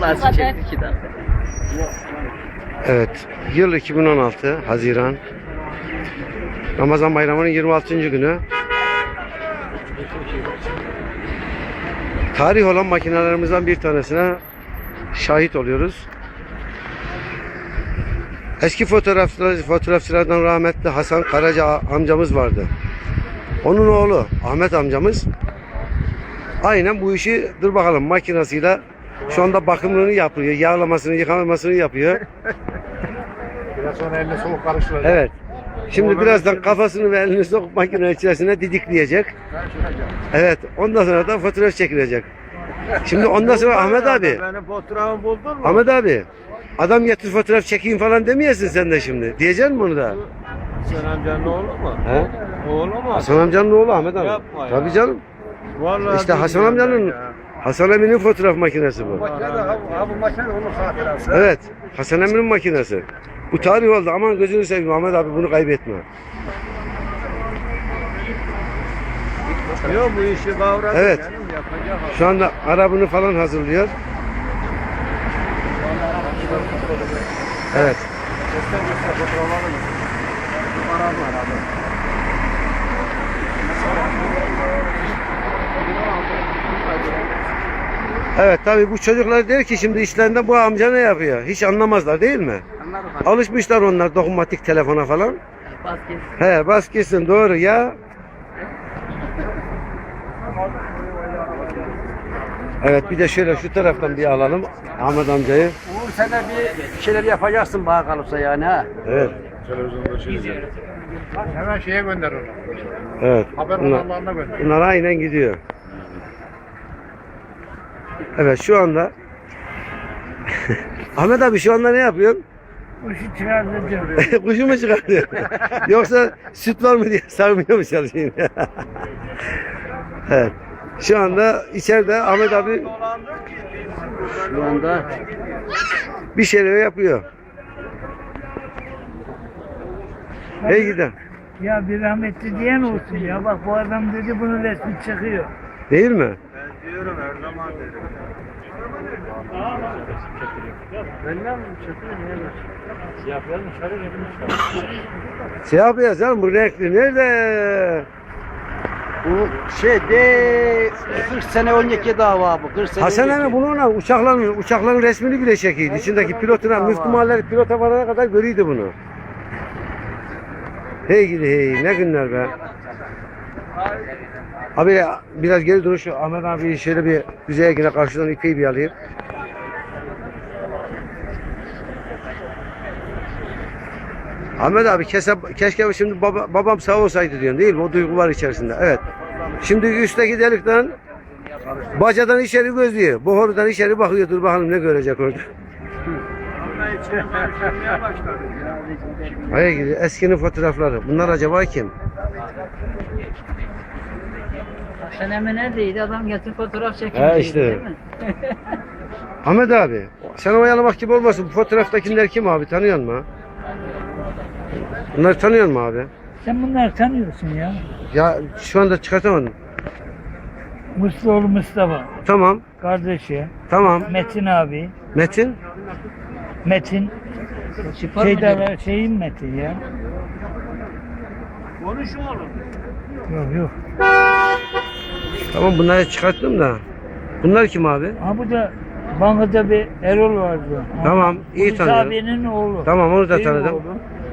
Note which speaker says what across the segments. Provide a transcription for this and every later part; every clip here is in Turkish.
Speaker 1: Nasıl çekti ki de?
Speaker 2: Evet. Yıl 2016 Haziran. Ramazan bayramının 26. günü. Tarih olan makinelerimizden bir tanesine şahit oluyoruz. Eski fotoğrafçılar, fotoğrafçılardan rahmetli Hasan Karaca amcamız vardı. Onun oğlu Ahmet amcamız aynen bu işi dur bakalım makinasıyla şu anda bakımını yapıyor. Yağlamasını, yıkamasını yapıyor.
Speaker 3: Biraz sonra eline soğuk karıştıracak.
Speaker 2: Evet. Şimdi birazdan kafasını ve elini sokup makine içerisine didikleyecek. Evet. Ondan sonra da fotoğraf çekilecek. Şimdi ondan sonra Ahmet abi.
Speaker 3: Benim fotoğrafımı buldun mu?
Speaker 2: Ahmet abi. Adam getir fotoğraf çekeyim falan demeyesin sen de şimdi. Diyeceksin mi bunu da?
Speaker 3: Sen amcanın oğlu mu?
Speaker 2: He?
Speaker 3: Oğlu mu?
Speaker 2: Hasan amcanın oğlu Ahmet abi.
Speaker 3: Yapma ya.
Speaker 2: Tabii canım.
Speaker 3: Vallahi
Speaker 2: İşte Hasan amcanın
Speaker 3: ya.
Speaker 2: Hasan Emin'in fotoğraf makinesi bu.
Speaker 3: Makine de ha, ha bu makine onun hatırası.
Speaker 2: Evet. Hasan Emin'in makinesi. Bu tarih oldu. Aman gözünü seveyim Ahmet abi bunu kaybetme.
Speaker 3: Yok bu işi kavradım
Speaker 2: Evet.
Speaker 3: canım.
Speaker 2: Şu anda arabını falan hazırlıyor. Evet. Evet tabii bu çocuklar der ki şimdi işlerinde bu amca ne yapıyor? Hiç anlamazlar değil mi? Alışmışlar onlar dokunmatik telefona falan.
Speaker 1: Basket.
Speaker 2: He bas gitsin doğru ya. Evet bir de şöyle şu taraftan bir alalım Ahmet amcayı.
Speaker 4: Uğur sen de bir şeyler yapacaksın bana kalırsa yani ha.
Speaker 2: Evet.
Speaker 3: Televizyonda şey hemen şeye gönder onu.
Speaker 2: Evet.
Speaker 3: Haber
Speaker 2: Bunlar,
Speaker 3: kanallarına gönder.
Speaker 2: bunlar aynen gidiyor. Evet şu anda Ahmet abi şu anda ne yapıyorsun?
Speaker 4: Kuşu çıkartacağım.
Speaker 2: Kuşu mu çıkartıyor? Yoksa süt var mı diye sarmıyor mu çalışayım? evet. Şu anda içeride Ahmet abi
Speaker 4: Şu anda
Speaker 2: bir şeyler yapıyor. Hey gidelim.
Speaker 5: Ya bir rahmetli diyen olsun ya. Bak bu adam dedi bunun resmi çıkıyor.
Speaker 2: Değil mi?
Speaker 3: Diyorum her zaman derim.
Speaker 4: benden mi çıkıyor niye Siyahların dışarı gelmiş.
Speaker 2: Siyah beyaz canım bu renkli nerede?
Speaker 4: Bu şey de 40 sene önceki dava bu. 40 sene
Speaker 2: Hasan
Speaker 4: önceki.
Speaker 2: Emre bununla uçakların uçakların resmini bile çekiydi. İçindeki pilotuna, müftümaller pilota varana kadar görüyordu bunu. Hey gidi hey ne günler be. Abi biraz geri dur şu Ahmet abi şöyle bir güzel yine karşıdan ipeyi bir alayım. Ahmet abi kese, keşke şimdi baba, babam sağ olsaydı diyorsun değil mi? O duygu var içerisinde. Evet. Şimdi üstteki delikten bacadan içeri gözlüyor. Bohorudan içeri bakıyor. Dur bakalım ne görecek orada. Hayır. Eskinin fotoğrafları. Bunlar acaba kim?
Speaker 1: Sen hemen neredeydi? Adam getir fotoğraf çekince.
Speaker 2: He işte.
Speaker 1: Değil mi?
Speaker 2: Ahmet abi. Sen oyalamak gibi olmasın. Bu fotoğraftakiler kim abi? Tanıyor musun? Bunları tanıyor musun abi?
Speaker 5: Sen bunları tanıyorsun ya.
Speaker 2: Ya şu anda çıkartamadım.
Speaker 5: Musluoğlu Mustafa.
Speaker 2: Tamam.
Speaker 5: Kardeşi.
Speaker 2: Tamam.
Speaker 5: Metin abi.
Speaker 2: Metin.
Speaker 5: Metin.
Speaker 1: Mu
Speaker 5: var, şeyin Metin ya.
Speaker 3: Konuş oğlum.
Speaker 5: Yok yok.
Speaker 2: Tamam bunları çıkarttım da. Bunlar kim abi?
Speaker 5: Ha bu da bankada bir Erol vardı.
Speaker 2: Tamam, iyi tanıyorum.
Speaker 5: abinin oğlu.
Speaker 2: Tamam onu da
Speaker 5: Benim
Speaker 2: tanıdım.
Speaker 5: oğlum.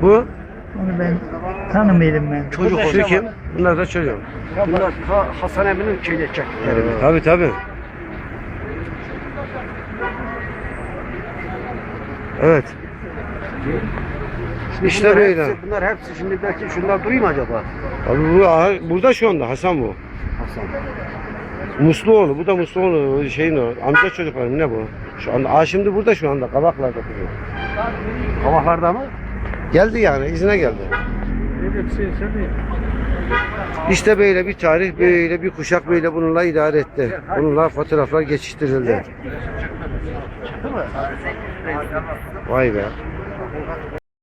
Speaker 2: Bu
Speaker 5: Onu ben tanımıyorum ben.
Speaker 2: çocuk şu kim? Bunlar da çocuk.
Speaker 4: Bunlar ta Hasan Emin'in şeyle çektikleri.
Speaker 2: Tabii tabii. Evet. İşte
Speaker 4: bunlar
Speaker 2: böyle.
Speaker 4: Hepsi, bunlar hepsi şimdi belki şunlar durayım mı acaba?
Speaker 2: Abi bu aha, burada şu anda Hasan bu.
Speaker 4: Hasan.
Speaker 2: Musluoğlu. Bu da Musluoğlu şeyin o. Amca çocukları mı ne bu? Şu anda. Aa şimdi burada şu anda. Kabaklarda duruyor.
Speaker 4: Kavaklarda mı?
Speaker 2: Geldi yani. izine geldi. İşte böyle bir tarih, böyle bir kuşak böyle bununla idare etti. Bununla fotoğraflar geçiştirildi. Vay be.